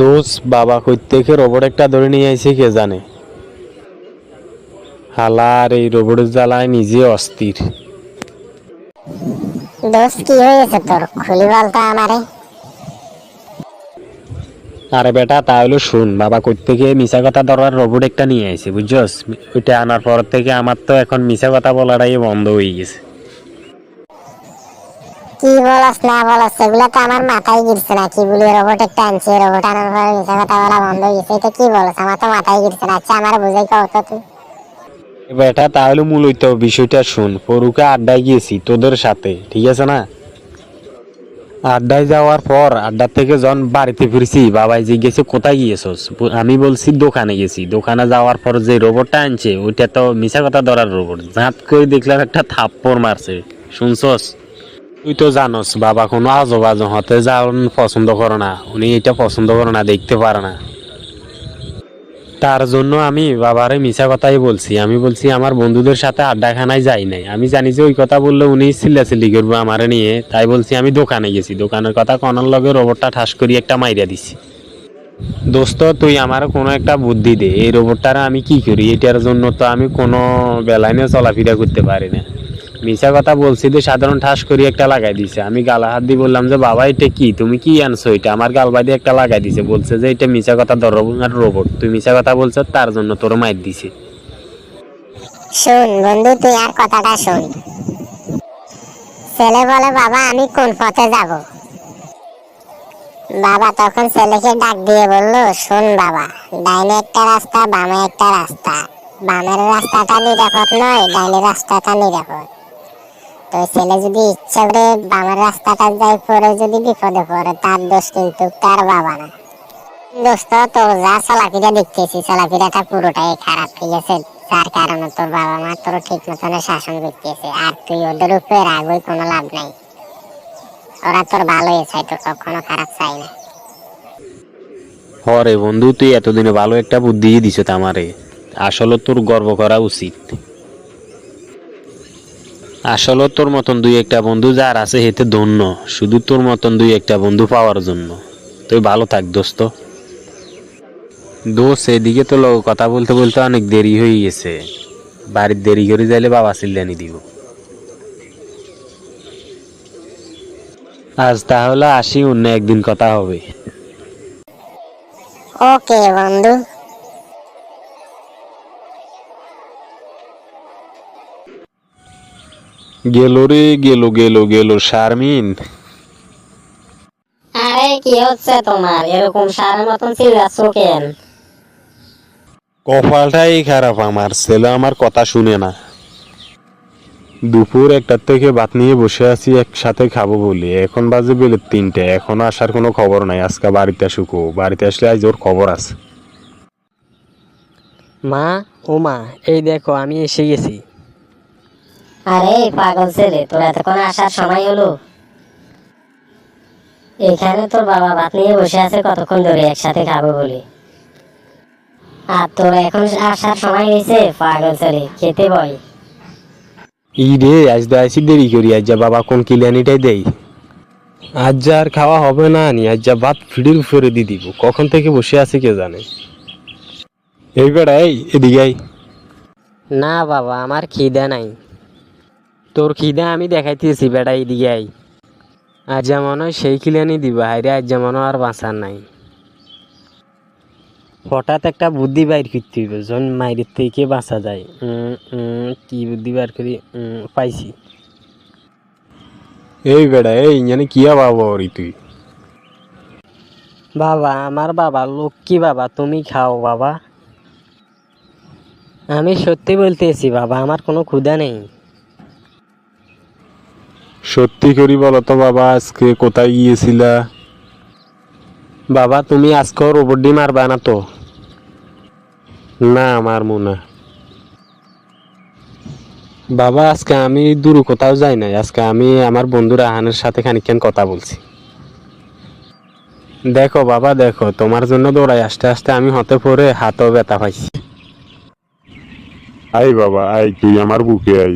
দোষ বাবা কই থেকে রোবট একটা ধরে নিয়ে আইছে কে জানে? হালার এই রোবটের জ্বালায় নিজে অস্থির। দোষ কি হয়েছে তোর? খুলি বলতো আমারে। আরে বেটা তাহলে শুন বাবা কই থেকে মিশা কথা ধরার রোবট একটা নিয়ে আইছে বুঝছস? ওইটা আনার পর থেকে আমার তো এখন মিশা কথা বলাটাই বন্ধ হয়ে গেছে। কি বলস, না বলস, সেগুলো তো আমার মাথায় গিরছে না। কি বলি রোবট একটা আনছে রোবট আনার পরে মিশা কথা বলা বন্ধ হয়ে গেছে, এটা কি বলস? আমার তো মাথায় গিরছে না। আচ্ছা আমার বুঝাই কও তো তুই। বেটা, তাহলে মূলত বিষয়টা শুন। পরুকে আড্ডায় গিয়েছি তোদের সাথে, ঠিক আছে না? আড্ডায় যাওয়ার পর আড্ডা থেকে যখন বাড়িতে ফিরছি, বাবাই জিজ্ঞেসে, কোথায় গিয়েছস? আমি বলছি, দোকানে গেছি। দোকানে যাওয়ার পর যে রোবটটা আনছে, ওইটা তো মিশা কথা ধরার রোবট ঝাঁত করে দেখলাম একটা থাপ্পড় মারছে। শুনছস? তুই তো জানোস, বাবা কোনো আজব আজব হতে যাওয়ার পছন্দ করে না। উনি এটা পছন্দ করে না, দেখতে পারে না। তার জন্য আমি বাবারে মিশা কথাই বলছি। আমি বলছি, আমার বন্ধুদের সাথে আড্ডাখানায় যাই নাই। আমি জানি যে ওই কথা বললে উনি চিল্লাচিল্লি করব আমারে নিয়ে। তাই বলছি, আমি দোকানে গেছি। দোকানের কথা কনার লগে রোবটটা ঠাস করি একটা মাইরা দিছি। দোস্ত, তুই আমার কোনো একটা বুদ্ধি দে। এই রোবটটার আমি কি করি? এটার জন্য তো আমি কোনো বেলায় নিয়ে চলাফেরা করতে পারি না। মিশা কথা বলছি যে সাধারণ ঠাস করি একটা লাগাই দিছে। আমি গালা হাত দিয়ে বললাম যে, বাবা, এটা কি? তুমি কি আনছো এটা? আমার গাল বাদি একটা লাগাই দিছে। বলছে যে, এটা মিছা কথা ধর রোবট তুই মিশা কথা বলছো, তার জন্য তোর মাইর দিছে। শুন বন্ধু, তুই আর কথাটা শুন। ছেলে বলে, বাবা, আমি কোন পথে যাব? বাবা তখন ছেলেকে ডাক দিয়ে বলল, শোন বাবা, ডাইনে একটা রাস্তা, বামে একটা রাস্তা। বামের রাস্তাটা নিরাপদ নয় ডাইনের রাস্তাটা নিরাপদ। তো ছেলে যদি ইচ্ছা করে বামের রাস্তাটা যায়, পরে যদি বিপদে পড়ে, তার দোষ কিন্তু তার বাবা না। দোস্ত, তোর যা চলাফেরা দেখতেছি চলাফেরাটা পুরোটাই খারাপ, ঠিক আছে? যার কারণে তোর বাবা মা তোর ঠিক মতন শাসন করতেছে, আর তুই ওদের উপরে রাগই কোনো লাভ নাই। ওরা তোর ভালোই চাই তোর কখনো খারাপ চাই না। হরে বন্ধু, তুই এতদিনে ভালো একটা বুদ্ধি দিছ আমারে। আসলে তোর গর্ব করা উচিত। আসলে তোর মতন দুই একটা বন্ধু যার আছে, হেতে ধন্য। শুধু তোর মতন দুই একটা বন্ধু পাওয়ার জন্য। তুই ভালো থাক, দোস্ত। দোষ এদিকে তো লোক কথা বলতে বলতে অনেক দেরি হয়ে গেছে। বাড়ির দেরি করে যাইলে বাবা চিল্লানি দিব। আজ তাহলে আসি, অন্য একদিন কথা হবে। ওকে বন্ধু। গেল রে গেল গেল গেল শারমিন। আরে কি হচ্ছে তোমার? এরকম সারের মতন চিল্লাচ্ছ কেন? কপালটাই খারাপ আমার ছেলে আমার কথা শুনে না। দুপুর একটার থেকে ভাত নিয়ে বসে আছি একসাথে খাব বলি। এখন বাজে বেলে তিনটে এখনও আসার কোনো খবর নাই। আজকে বাড়িতে আসুক ও। বাড়িতে আসলে আজ ওর খবর আছে। মা ও মা এই দেখো আমি এসে গেছি। আরে পাগল ছেলে তোর এতক্ষণ আসার সময় হলো। এখানে তোর বাবা ভাত নিয়ে বসে আছে কতক্ষণ ধরে একসাথে খাব বলে। আর তোর এখন আসার সময় হয়েছে পাগল ছেলে খেতে বই ই রে আজ তো আইসি দেরি করি আজ যা বাবা কোন কিলিয়ানিটাই দেই। আজ যা আর খাওয়া হবে না নি আজ যা ভাত ফিডির উপরে দিয়ে দিব কখন থেকে বসে আছে কে জানে। এই বেড়া এই এদিকে না বাবা আমার খিদে নাই। তোর খিদে আমি দেখাইতেছি বেটা এদিকে আই আজ যেমন সেই কিলানি দিবা হাইরে আজ যেমন আর বাঁচার নাই। হঠাৎ একটা বুদ্ধি বাইর করতে হইব যখন মাইরের থেকে বাঁচা যায়। কি বুদ্ধি বার করি? পাইছি। এই বেড়া এই মানে কি বাবা ওরি তুই? বাবা আমার বাবা লক্ষ্মী বাবা তুমি খাও বাবা। আমি সত্যি বলতেছি বাবা আমার কোনো ক্ষুধা নেই। সত্যি করি বলো তো বাবা আজকে কোথায় গিয়েছিলা? বাবা তুমি আজকে রোবট ডি মারবা না তো? না আমার মনে বাবা আজকে আমি দূর কোথাও যাই নাই। আজকে আমি আমার বন্ধু রাহানের সাথে খানিকক্ষণ কথা বলছি। দেখো বাবা দেখো তোমার জন্য দৌড়াই আস্তে আস্তে আমি হতে পড়ে হাতও ব্যথা পাইছি। আই বাবা আই তুই আমার বুকে আই।